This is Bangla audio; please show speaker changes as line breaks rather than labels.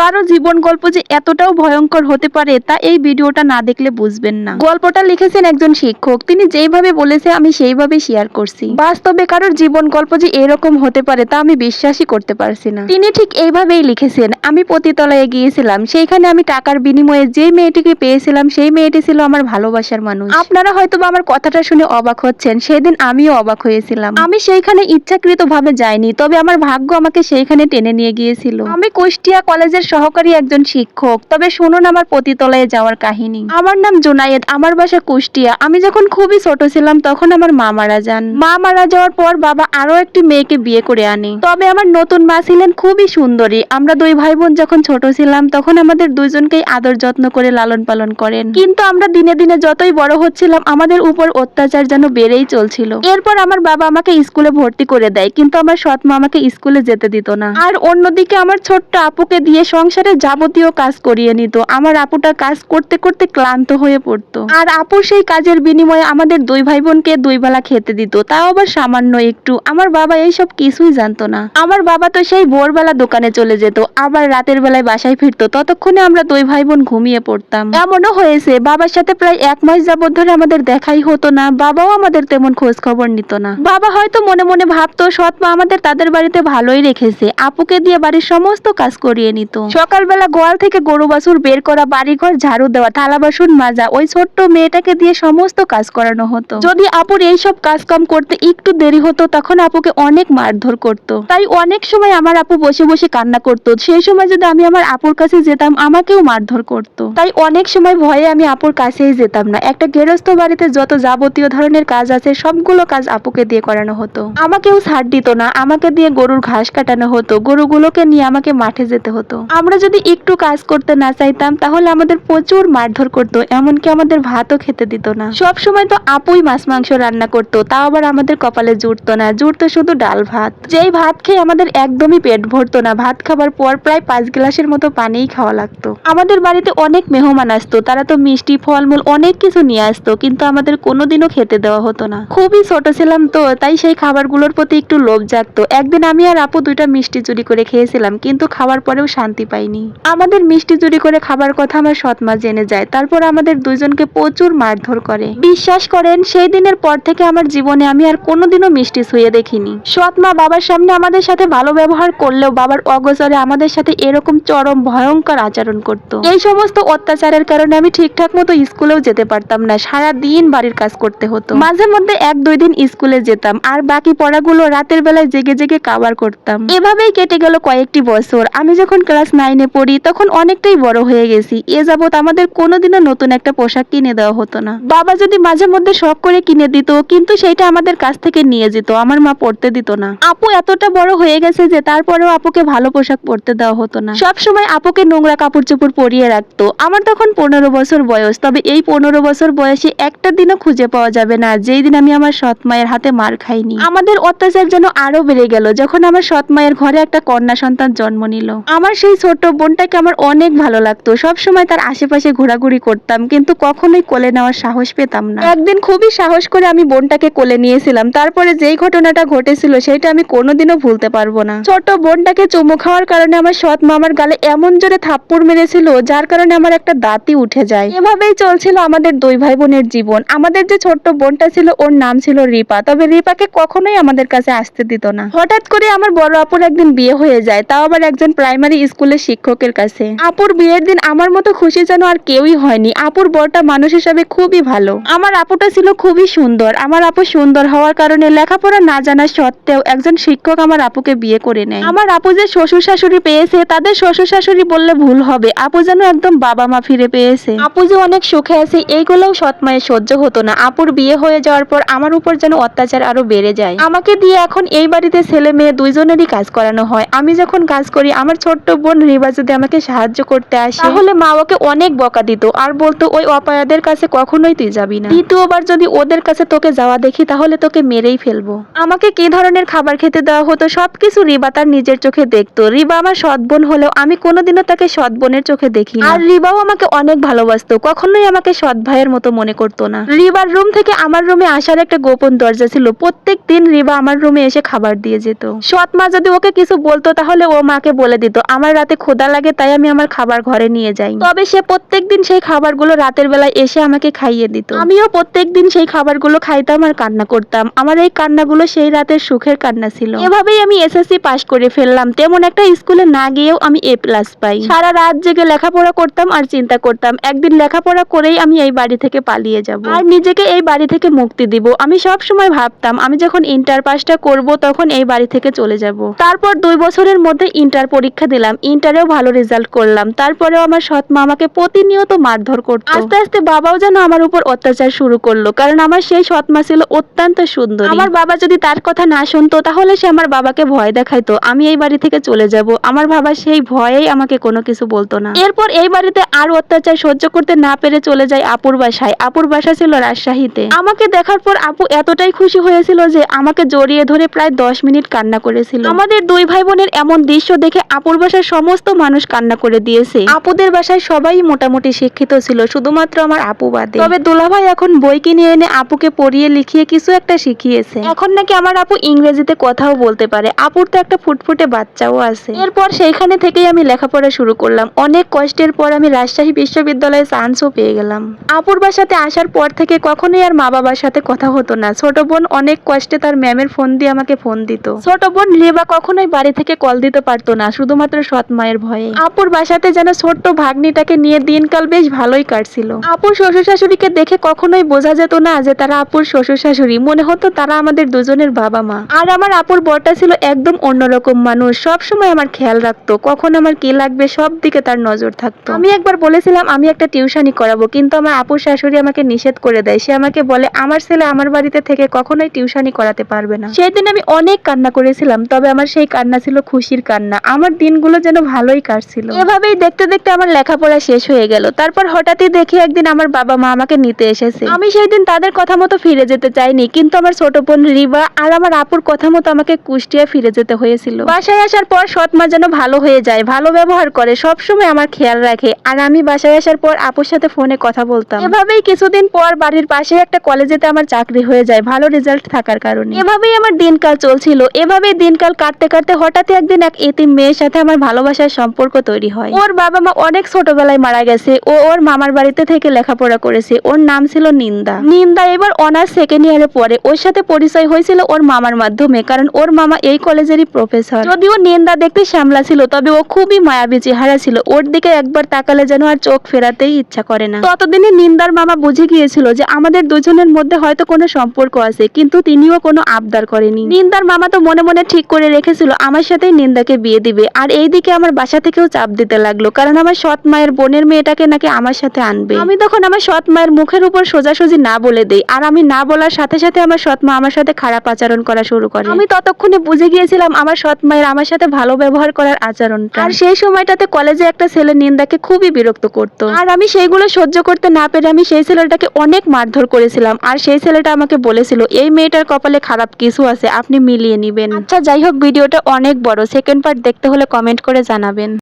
কারও জীবন গল্প যে এতটাও ভয়ঙ্কর হতে পারে, তা এই ভিডিওটা না দেখলে বুঝবেন না। গল্পটা লিখেছেন একজন শিক্ষক। তিনি যেইভাবে বলেছে, আমি সেইভাবে শেয়ার করছি। বাস্তবে কারোর জীবন গল্প যে এরকম হতে পারে, তা আমি বিশ্বাসই করতে পারছি না। তিনি ঠিক এইভাবেই লিখেছেন, আমি পতিতলায় গিয়েছিলাম, সেইখানে আমি টাকার বিনিময়ে যে মেয়েটিকে পেয়েছিলাম, সেই মেয়েটি ছিল আমার ভালোবাসার মানুষ। আপনারা হয়তো আমার কথাটা শুনে অবাক হচ্ছেন, সেদিন আমিও অবাক হয়েছিলাম। আমি সেইখানে ইচ্ছাকৃত ভাবে যাইনি, তবে আমার ভাগ্য আমাকে সেইখানে টেনে নিয়ে গিয়েছিল। আমি কুষ্টিয়া কলেজের সহকারী একজন শিক্ষক। তবে শুনুন আমার পতিতলায় যাওয়ার কাহিনী। আমার নাম জুনায়েদ, আমার বাসা কুষ্টিয়া। আমি যখন খুবই ছোট ছিলাম, তখন আমার মা মারা যান। মা মারা যাওয়ার পর বাবা আরও একটি মেয়েকে বিয়ে করে আনে। তবে আমার নতুন মা ছিলেন খুবই সুন্দরী। আমরা দুই ভাই বোন যখন ছোট ছিলাম, তখন আমাদের দুইজনকেই আদর যত্ন করে লালন পালন করেন। কিন্তু আমরা দিনে দিনে যতই বড় হচ্ছিলাম, আমাদের উপর অত্যাচার যেন বেড়েই চলছিল। এরপর আমার বাবা আমাকে স্কুলে ভর্তি করে দেয়, কিন্তু আমার সৎ মা আমাকে স্কুলে যেতে দিত না। আর অন্যদিকে আমার ছোট্ট আপুকে দিয়ে সংসারে যাবতীয় কাজ করিয়ে নিত। আমার আপুটা কাজ করতে করতে ক্লান্ত হয়ে পড়তো। আর আপুর সেই কাজের বিনিময়ে আমাদের দুই ভাই বোনকে দুই বেলা খেতে দিত। তাও আবার সামান্য একটু। আমার বাবা এইসব কিছুই জানতো না। আমার বাবা তো সেই ভোরবেলা দোকানে চলে যেত। আবার রাতের বেলায় বাসায় ফিরতো। ততক্ষণে আমরা দুই ভাই বোন ঘুমিয়ে পড়তাম। এমনও হয়েছে, বাবার সাথে প্রায় এক মাস যাবত ধরে আমাদের দেখাই হতো না। বাবাও আমাদের তেমন খোঁজ খবর নিত না। বাবা হয়তো মনে মনে ভাবতো, সৎ মা আমাদের তাদের বাড়িতে ভালোই রেখেছে। আপুকে দিয়ে বাড়ির সমস্ত কাজ করিয়ে নিত। সকালবেলা গোয়াল থেকে গরু বাছুর বের করা, বাড়িঘর, ঝাড়ু দেওয়া, থালা বাসন মাজা, ওই ছোট্ট মেয়েটাকে দিয়ে সমস্ত কাজ করানো হতো। যদি আপুর এইসব কাজ কাম করতে একটু দেরি হতো, তখন আপুকে অনেক মারধর করত। তাই অনেক সময় আমার আপু বসে বসে কান্না করতো। সেই সময় যদি আমি আমার আপুর কাছে যেতাম, আমাকেও মারধর করত। তাই অনেক সময় ভয়ে আমি আপুর কাছেই যেতাম না। একটা গেরস্ত বাড়িতে যত যাবতীয় ধরনের কাজ আছে, সবগুলো কাজ আপুকে দিয়ে করানো হতো। আমাকেও ছাড় দিত না। আমাকে দিয়ে গরুর ঘাস কাটানো হতো। গরুগুলোকে নিয়ে আমাকে মাঠে যেতে হতো। আমরা যদি একটু কাজ করতে না চাইতাম, তাহলে আমাদের প্রচুর মারধর করতো, এমনকি আমাদের ভাতও খেতে দিত না। সব সময় তো আপুই মাছ, মাংস রান্না করতো, তাও আবার আমাদের কপালে জুটতো না, জুটতো শুধু ডাল ভাত। যেই ভাত খেয়ে আমাদের একদমই পেট ভরতো না, ভাত খাবার পর প্রায় পাঁচ গ্লাসের মতো পানিই খাওয়া লাগতো। আমাদের বাড়িতে অনেক মেহমান আসতো, তারা তো মিষ্টি, ফলমূল অনেক কিছু নিয়ে আসতো, কিন্তু আমাদের কোনোদিনও খেতে দেওয়া হতো না। খুবই ছোট ছিলাম তো, তাই সেই খাবারগুলোর প্রতি একটু লোভ জাগতো। একদিন আমি আর আপু দুইটা মিষ্টি চুরি করে খেয়েছিলাম, কিন্তু খাওয়ার পরেও শান্তি পাইনি। আমাদের মিষ্টি চুরি করে খাবার কথা আমার সৎমা জেনে যায়। তারপর আমাদের দুইজনকে প্রচুর মারধর করে। বিশ্বাস করেন, সেই দিনের পর থেকে আমার জীবনে আমি আর কোনোদিনও মিষ্টি ছুঁয়ে দেখিনি। সৎমা বাবার সামনে আমাদের সাথে ভালো ব্যবহার করলেও বাবার অগোচরে আমাদের সাথে এরকম চরম ভয়ঙ্কর আচরণ করত। এই সমস্ত অত্যাচারের কারণে আমি ঠিকঠাক মতো স্কুলেও যেতে পারতাম না। সারা দিন বাড়ির কাজ করতে হতো। মাঝে মধ্যে এক দুই দিন স্কুলে যেতাম আর বাকি পড়াগুলো রাতের বেলায় জেগে জেগে কাবার করতাম। এভাবেই কেটে গেল কয়েকটি বছর। আমি যখন ক্লাস নাইনে পড়ি, তখন অনেকটাই বড় হয়ে গেছি। এ যাবৎ আমাদের কোনোদিনও নতুন একটা পোশাক কিনে দেওয়া হতো না। বাবা যদি মাঝে মধ্যে শখ করে কিনে দিত, কিন্তু সেইটা আমাদের কাছ থেকে নিয়ে যেত, আমার মা পড়তে দিত না। আপু এতটা বড় হয়ে গেছে যে তারপরেও আপুকে ভালো পোশাক পরতে দেওয়া হতো না। সব সময় আপুকে নোংরা কাপড় চোপড় পরিয়ে রাখতো। আমার তখন পনেরো বছর বয়স, তবে এই পনেরো বছর বয়সে একটা দিনও খুঁজে পাওয়া যাবে না, যেই দিন আমি আমার সৎ মায়ের হাতে মার খাইনি। আমাদের অত্যাচার যেন আরও বেড়ে গেল, যখন আমার সৎ মায়ের ঘরে একটা কন্যা সন্তান জন্ম নিল। আমার সেই ছোট বোনটাকে আমার অনেক ভালো লাগতো। সব সময় তার আশেপাশে ঘোরাঘুরি করতাম, কিন্তু কখনোই কোলে নেওয়ার সাহস পেতাম না। একদিন খুবই সাহস করে আমি বোনটাকে কোলে নিয়েছিলাম। তারপরে যেই ঘটনাটা ঘটেছিল, সেটা আমি কোনোদিনও ভুলতে পারব না। ছোট বোনটাকে চুমু খাওয়ার কারণে আমার সৎ মামার গালে এমন জোরে থাপ্পড় মেরেছিল, যার কারণে আমার একটা দাঁতই উঠে যায়। এভাবেই চলছিল আমাদের দুই ভাই বোনের জীবন। আমাদের যে ছোট্ট বোনটা ছিল, ওর নাম ছিল রিপা। তবে রিপাকে কখনোই আমাদের কাছে আসতে দিত না। হঠাৎ করে আমার বড় আপুর একদিন বিয়ে হয়ে যায়। তাও আবার একজন প্রাইমারি স্কুলের শিক্ষকের কাছে। আপুর বিয়ের দিন আমার মতো খুশি যেন আর কেউই হয়নি। আপুর বরটা মানুষ হিসাবে খুবই ভালো। আমার আপুটা ছিল খুবই সুন্দর। আমার আপু সুন্দর হওয়ার কারণে লেখাপড়া না জানা সত্ত্বেও একজন শিক্ষক আমার আপুকে বিয়ে করে নেয়। আমার আপু যে শ্বশুর শাশুড়ি পেয়েছে, তাদের শ্বশুর শাশুড়ি বললে ভুল হবে। আপু যেন একদম বাবা মা ফিরে পেয়েছে। আপু যে অনেক সুখে আছে, এইগুলোও সৎ মায়ের সহ্য হতো না। আপুর বিয়ে হয়ে যাওয়ার পর আমার উপর যেন অত্যাচার আরও বেড়ে যায়। আমাকে দিয়ে এখন এই বাড়িতে ছেলে মেয়ে দুইজনেরই কাজ করানো হয়। আমি যখন কাজ করি, আমার ছোট্ট বোন রিবা যদি আমাকে সাহায্য করতে আসে তাহলে মা ওকে অনেক বকা দিত আর বলতো ওই অপায়াদের কাছে কখনোই তুই যাবি না। দ্বিতীয়বার যদি ওদের কাছে তোকে যাওয়া দেখি তাহলে তোকে মেরেই ফেলব। আমাকে কি ধরনের খাবার খেতে দেওয়া হতো? সবকিছু রিবা তার নিজের চোখে দেখতো। রিবা আমার সৎ বোন হলেও আমি কোনোদিনও তাকে সৎ বোনের চোখে দেখি আর রিবাও আমাকে অনেক ভালোবাসতো কখনোই আমাকে সৎ ভাইয়ের মতো মনে করতো না। রিবার রুম থেকে আমার রুমে আসার একটা গোপন দরজা ছিল। প্রত্যেক দিন রিবা আমার রুমে এসে খাবার দিয়ে যেত। সৎ মা যদি ওকে কিছু বলতো তাহলে ও মাকে বলে দিত আমার রাতে ক্ষুধা লাগে, তাই আমি আমার খাবার ঘরে নিয়ে যাই তবে সে প্রত্যেকদিন সেই খাবারগুলো রাতের বেলায় এসে আমাকে খাইয়ে দিত। আমিও প্রত্যেকদিন সেই খাবারগুলো খাইতাম আর কান্না করতাম। আমার এই কান্নাগুলো সেই রাতের সুখের কান্না ছিল। এভাবেই আমি এসএসসি পাশ করে ফেললাম। তেমন একটা স্কুলে না গিয়েও আমি এ প্লাস পাই। সারা রাত জেগে লেখাপড়া করতাম আর চিন্তা করতাম, একদিন লেখাপড়া করেই আমি এই বাড়ি থেকে পালিয়ে যাব। আর নিজেকে এই বাড়ি থেকে মুক্তি দিব। আমি সব সময় ভাবতাম, আমি যখন ইন্টার পাসটা করব তখন এই বাড়ি থেকে চলে যাব। তারপর দুই বছরের মধ্যে ইন্টার পরীক্ষা দিলাম। ইন্টারেও ভালো রেজাল্ট করলাম। তারপরেও আমার সৎ মা আমাকে প্রতিনিয়ত মারধর করতো। আস্তে আস্তে বাবাও যেন আমার উপর অত্যাচার শুরু করল, কারণ আমার সেই সৎ মা ছিল অত্যন্ত সুন্দর। আমার বাবা যদি তার কথা না শুনতো, তাহলে সে আমার বাবাকে ভয় দেখাইতো। আমি এই বাড়ি থেকে চলে যাব। আমার বাবা সেই ভয়েই আমাকে কোনো কিছু বলতো না। এরপর এই বাড়িতে আর অত্যাচার সহ্য করতে না পেরে চলে যায় আপুর বাসায়। আপুর বাসা ছিল রাজশাহীতে। আমাকে দেখার পর আপু এতটাই খুশি হয়েছিল যে আমাকে জড়িয়ে ধরে প্রায় দশ মিনিট কান্না করেছিল। আমাদের দুই ভাই বোনের এমন দৃশ্য দেখে আপুর বাসার সমস্ত মানুষ কান্না করে দিয়েছে। আপুদের বাসায় সবাই মোটামুটি শিক্ষিত ছিল, শুধুমাত্র আমার আপু বাদে। তবে দুলাভাই এখন বই কিনে এনে আপুকে পড়িয়ে লিখিয়ে কিছু একটা শিখিয়েছে। এখন নাকি আমার আপু ইংরেজিতে কথাও বলতে পারে। আপুর তো একটা ফুটফুটে বাচ্চাও আছে। এরপর সেইখানে থেকেই আমি লেখাপড়া শুরু করলাম। অনেক কষ্টের পর আমি রাজশাহী বিশ্ববিদ্যালয়ে চান্সও পেয়ে গেলাম। আপুর বাসাতে আসার পর থেকে কখনোই আর মা বাবার সাথে কথা হতো না। ছোট বোন অনেক কষ্টে তার ম্যামের ফোন দিয়ে আমাকে ফোন দিত। ছোট বোন লেবা কখনোই বাড়ি থেকে কল দিতে পারতো না। শুধুমাত্র সৎ মায়ের ভয়ে। আপুর বাসাতে যেন ছোট্ট ভাগ্নিটাকে নিয়ে দিনকাল বেশ ভালোই কাটছিল। আপুর শ্বশুর শাশুড়িকে দেখে কখনোই বোঝা যেত না যে তারা আপুর শ্বশুর শাশুড়ি মনে হতো তারা আমাদের দুজনের বাবা মা। আর আমার আপুর বরটা ছিল একদম অন্যরকম মানুষ। সব সময় আমার খেয়াল রাখতো কখন আমার কি লাগবে সব দিকে তার নজর থাকতো। আমি একবার বলেছিলাম আমি একটা টিউশনি করাবো। কিন্তু আমার আপুর শাশুড়ি আমাকে নিষেধ করে দেয়। সে আমাকে বলে আমার ছেলে আমার বাড়িতে থেকে কখনোই টিউশনি করাতে পারবে না। সেই দিন আমি অনেক কান্না করেছিলাম তবে আমার সেই কান্না ছিল খুশির কান্না। আমার দিনগুলো যেন ভালোই কাটছিল। এভাবেই দেখতে দেখতে আমার লেখাপড়া শেষ হয়ে গেল। তারপর হঠাৎই দেখি একদিন আমার বাবা মা আমাকে নিতে এসেছে। আমি সেই দিন তাদের কথা মতো ফিরে যেতে চাইনি, কিন্তু আমার ছোট বোন রিবা আর আমার আপুর কথা মতো আমাকে কুষ্টিয়া ফিরে যেতে হয়েছিল। বাসায় আসার পর সৎ মা যেন ভালো হয়ে যায়, ভালো ব্যবহার করে সব সময় আমার খেয়াল রাখে। আর আমি বাসায় আসার পর আপুর সাথে ফোনে কথা বলতাম। এভাবেই কিছুদিন পর বাড়ির পাশে একটা কলেজেতে আমার চাকরি হয়ে যায়, ভালো রেজাল্ট থাকার কারণে। এভাবেই আমার দিনকাল চলছিল। এভাবেই দিনকাল কাটতে কাটতে হঠাৎই একদিন এক এতিম মেয়ের সাথে আমার ভালোবাসার সম্পর্ক তৈরি হয়। ওর বাবা মা অনেক ছোটবেলায় মারা গেছে ও ওর মামার বাড়িতে থেকে লেখাপড়া করেছে। ওর নাম ছিল নিন্দা। নিন্দা এবার অনার্স সেকেন্ড ইয়ারে পড়ে। ওর সাথে পরিচয় হয়েছিল ওর মামার মাধ্যমে, কারণ ওর মামা এই কলেজেরই প্রফেসর যদিও নিন্দা দেখতে শ্যামলা ছিল, তবে ও খুবই মায়াবী চেহারা ছিল। ওর দিকে একবার তাকালে যেন আর চোখ ফেরাতেই ইচ্ছা করে না। ততদিনে নিন্দার মামা বুঝে গিয়েছিল যে আমাদের দুজনের মধ্যে হয়তো কোনো সম্পর্ক আছে, কিন্তু তিনিও কোনো আবদার করেনি নিন্দার মামা তো মনে মনে ঠিক করে রেখেছিল, আমার সাথেই নিন্দাকে বিয়ে দিবে। আর এইদিকে আমার বাসা থেকেও চাপ দিতে লাগল কারণ আমার সৎ মায়ের বোনের মেয়েটাকে নাকি আমার সাথে আনবে। আমি তখন আমার সৎ মায়ের মুখের উপর সোজাসুজি না বলে দেই আর আমি না বলার সাথে সাথে আমার সৎ মা আমার সাথে খারাপ আচরণ করা শুরু করে। আমি ততক্ষণে বুঝে গিয়েছিলাম আমার সৎ মায়ের আমার সাথে ভালো ব্যবহার করার আচরণটা। আর সেই সময়টাতে কলেজে একটা ছেলে নিন্দাকে খুবই বিরক্ত করত। আর আমি সেইগুলো সহ্য করতে না পেরে আমি সেই ছেলেটাকে অনেক মারধর করেছিলাম আর সেই ছেলেটা আমাকে বলেছিল এই মেয়েটার কপালে খারাপ কিছু আছে আপনি মিলিয়ে নিবেন। আচ্ছা যাই হোক ভিডিওটা অনেক বড়। সেকেন্ড পার্ট দেখতে হলে কমেন্ট করে জানাবেন।